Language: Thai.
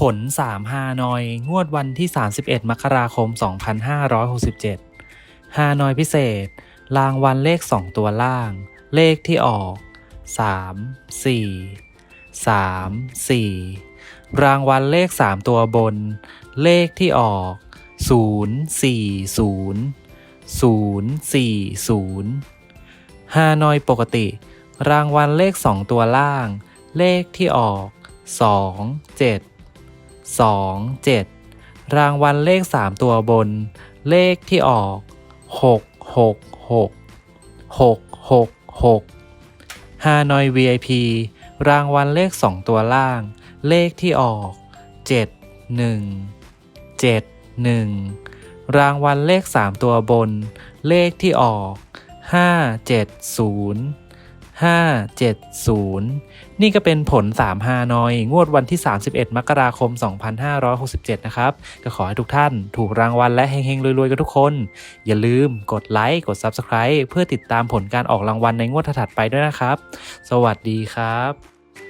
ผล 3 ฮานอย งวดวันที่ 31 มกราคม 2567 ฮานอยพิเศษ รางวัลเลข 2 ตัวล่าง เลขที่ออก 3 4 3 4 รางวัลเลข 3 ตัวบน เลขที่ออก 0 4 0 0 4 0 ฮานอยปกติ รางวัลเลข 2 ตัวล่าง เลขที่ออก 2 7 2 7 รางวัลเลข 3 ตัวบน เลขที่ออก 6 6 6 6 6 6ฮานอย VIP รางวัลเลข 2 ตัวล่าง เลขที่ออก 7 1 7 1 รางวัลเลข 3 ตัวบน เลขที่ออก 5 7 0 5 7 0 นี่ก็เป็นผล 3 ฮานอย งวดวันที่ 31 มกราคม 2567 นะครับ ก็ขอให้ทุกท่านถูกรางวัลและเฮงๆ รวย ๆ กันทุกคน อย่าลืมกดไลค์ กด Subscribe เพื่อติดตามผลการออกรางวัลในงวดถัดไปด้วยนะครับ สวัสดีครับ